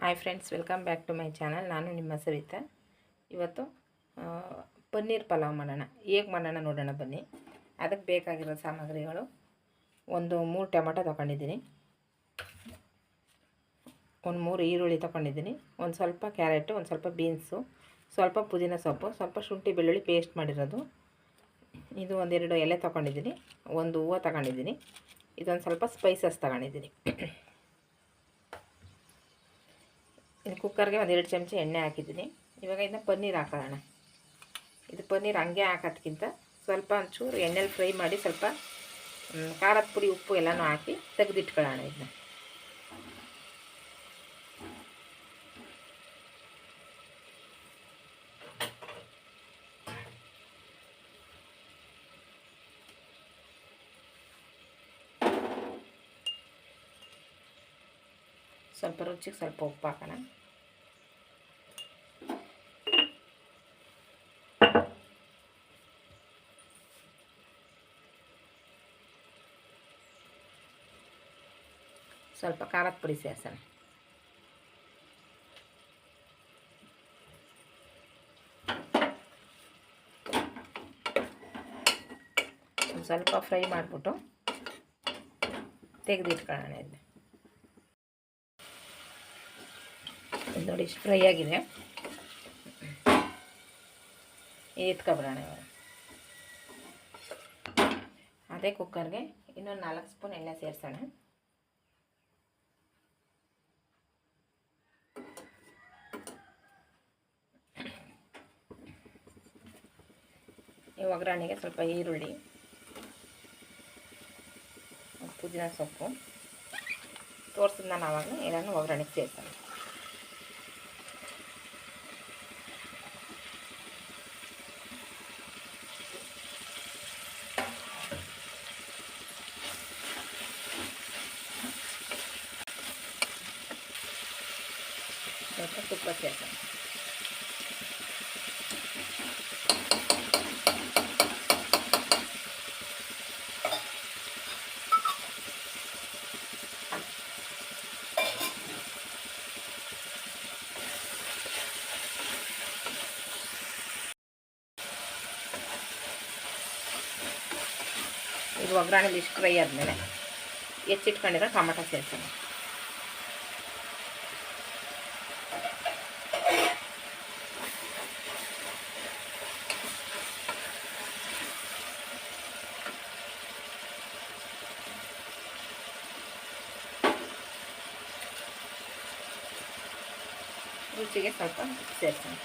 Hi friends welcome back to my channel ನಾನು ನಿಮ್ಮ ಸವಿತಾ. ಇವತ್ತು ಪನ್ನೀರ್ ಪಲಾವ್ ಮಾಡೋಣ. ಹೇಗೆ ಮಾಡೋಣ ನೋಡೋಣ ಬನ್ನಿ. ಅದಕ್ಕೆ ಬೇಕಾಗಿರೋ ಸಾಮಗ್ರಿಗಳು. ಒಂದು ಮೂರು ಟೊಮೆಟೊ ತೊಗೊಂಡಿದ್ದೀನಿ. ಒಂದು ಮೂರು ಈರುಳ್ಳಿ ತೊಗೊಂಡಿದ್ದೀನಿ. ಒಂದು ಸ್ವಲ್ಪ ಕ್ಯಾರೆಟು, ಒಂದು ಸ್ವಲ್ಪ ಬೀನ್ಸು, ಸ್ವಲ್ಪ ಪುದೀನ ಸೊಪ್ಪು, ಸ್ವಲ್ಪ ಶುಂಠಿ ಬೆಳ್ಳುಳ್ಳಿ ಪೇಸ್ಟ್ ಮಾಡಿರೋದು. ಇದು ಒಂದೆರಡು ಎಲೆ ತೊಗೊಂಡಿದ್ದೀನಿ. ಒಂದು ಹೂವು ತಗೊಂಡಿದ್ದೀನಿ. ಇದೊಂದು ಸ್ವಲ್ಪ ಸ್ಪೈಸಸ್ ತಗೊಂಡಿದ್ದೀನಿ. ಇದು ಕುಕ್ಕರ್ಗೆ ಒಂದು ಎರಡು ಚಮಚ ಎಣ್ಣೆ ಹಾಕಿದ್ದೀನಿ. ಇವಾಗ ಇದನ್ನ ಪನ್ನೀರ್ ಹಾಕೋಣ ಇದು ಪನ್ನೀರ್ ಹಂಗೆ ಹಾಕೋದ್ಕಿಂತ ಸ್ವಲ್ಪ ಒಂಚೂರು ಎಣ್ಣೆಲಿ ಫ್ರೈ ಮಾಡಿ ಸ್ವಲ್ಪ ಖಾರದ ಪುಡಿ, ಉಪ್ಪು ಎಲ್ಲನೂ ಹಾಕಿ ತೆಗೆದಿಟ್ಕೊಳ್ಳೋಣ ಇದನ್ನ ಸ್ವಲ್ಪ ರುಚಿಗೆ ಸ್ವಲ್ಪ ಉಪ್ಪು ಹಾಕೋಣ. ಸ್ವಲ್ಪ ಖಾರದ ಪುಡಿ ಸೇರಿಸೋಣ. ಸ್ವಲ್ಪ ಫ್ರೈ ಮಾಡಿಬಿಟ್ಟು ತೆಗೆದಿಟ್ಕೊಳ್ಳೋಣ ಇದನ್ನ. ಇದು ನೋಡಿ ಇಷ್ಟು ಫ್ರೈ ಆಗಿದೆ. ಎತ್ಕೊಬಿಡೋಣ ಇವಾಗ. ಅದೇ ಕುಕ್ಕರ್ಗೆ ಇನ್ನೊಂದು ನಾಲ್ಕು ಸ್ಪೂನ್ ಎಣ್ಣೆ ಸೇರಿಸೋಣ. ಒಗ್ಗರಣೆಗೆ ಸ್ವಲ್ಪ ಈರುಳ್ಳಿ ಪುದೀನ ಸೊಪ್ಪು ತೋರಿಸಿದ್ ನಾನು ಆವಾಗ ಎಲ್ಲನೂ ಒಗ್ಗರಣೆಗೆ ಸೇರಿಸೋಣ ಸ್ವಲ್ಪ ತುಪ್ಪ ಸೇರಿಸೋಣ ಇದು ಒಗ್ಗರಣೆಲಿ ಇಷ್ಟು ಫ್ರೈ ಆದಮೇಲೆ ಹೆಚ್ಚಿಟ್ಕೊಂಡಿರೋ ಟೊಮಟೊ ಸೇರಿಸೋಣ. ರುಚಿಗೆ ಸ್ವಲ್ಪ ಸೇರಿಸೋಣ.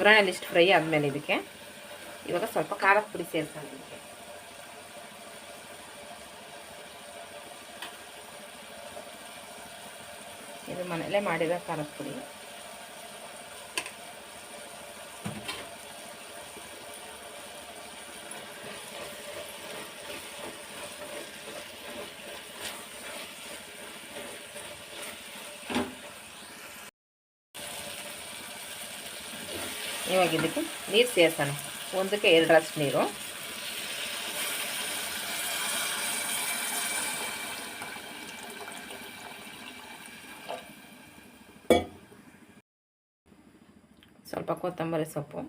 ಒಗ್ಗರಣೆಲಿ ಇಷ್ಟು ಫ್ರೈ ಆದಮೇಲೆ ಇದಕ್ಕೆ. ಇವಾಗ ಸ್ವಲ್ಪ ಖಾರದ ಪುಡಿ ಸೇರಿಸೋಣ ಇದಕ್ಕೆ. ಇದು ಮನೆಯಲ್ಲೇ ಮಾಡಿರೋ ಖಾರದ ಪುಡಿ. ಇವಾಗ ಇದಕ್ಕೆ ನೀರು ಸೇರಿಸೋಣ. ಒಂದಕ್ಕೆ ಎರಡರಷ್ಟು ನೀರು. ಸ್ವಲ್ಪ ಕೊತ್ತಂಬರಿ ಸೊಪ್ಪು.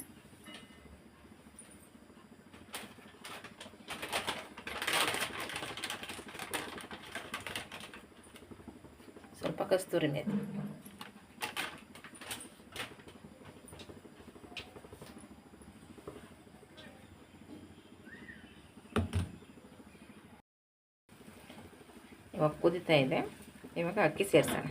ಸ್ವಲ್ಪ ಕಸ್ತೂರಿ ಮೇಥಿ ಇವಾಗ ಕುದೀತಾ ಇದೆ. ಇವಾಗ ಅಕ್ಕಿ ಸೇರಿಸೋಣ.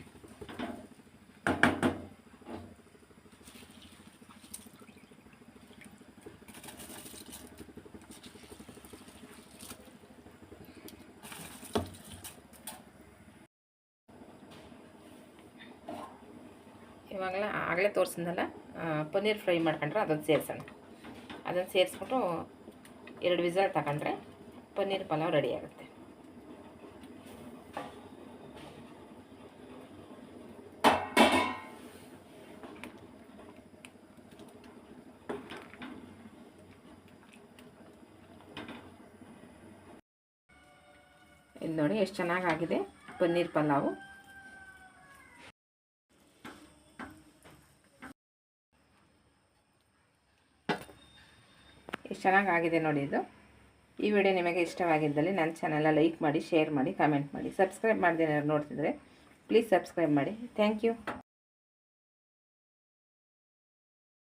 ಇವಾಗಲೇ ಆಗಲೇ ತೋರಿಸಿದ್ನಲ್ಲ ಪನ್ನೀರ್ ಫ್ರೈ ಮಾಡ್ಕೊಂಡ್ರೆ ಅದನ್ನು ಸೇರಿಸೋಣ. ಅದನ್ನು ಸೇರಿಸ್ಬಿಟ್ಟು ಎರಡು ವಿಸಲ್ ತಗೊಂಡ್ರೆ ಪನ್ನೀರ್ ಪಲಾವ್ ರೆಡಿ ಆಗುತ್ತೆ. ಇದು ನೋಡಿ ಎಷ್ಟು ಚೆನ್ನಾಗಾಗಿದೆ. ಪನ್ನೀರ್ ಪಲಾವು. ಎಷ್ಟು ಚೆನ್ನಾಗಾಗಿದೆ ನೋಡಿ ಇದು. ಈ ವಿಡಿಯೋ ನಿಮಗೆ ಇಷ್ಟವಾಗಿದ್ದಲ್ಲಿ ನನ್ನ ಚಾನೆಲ ಲೈಕ್ ಮಾಡಿ, ಶೇರ್ ಮಾಡಿ, ಕಮೆಂಟ್ ಮಾಡಿ, ಸಬ್ಸ್ಕ್ರೈಬ್ ಮಾಡಿದೆ ನೋಡ್ತಿದ್ರೆ ಪ್ಲೀಸ್ ಸಬ್ಸ್ಕ್ರೈಬ್ ಮಾಡಿ. Thank you.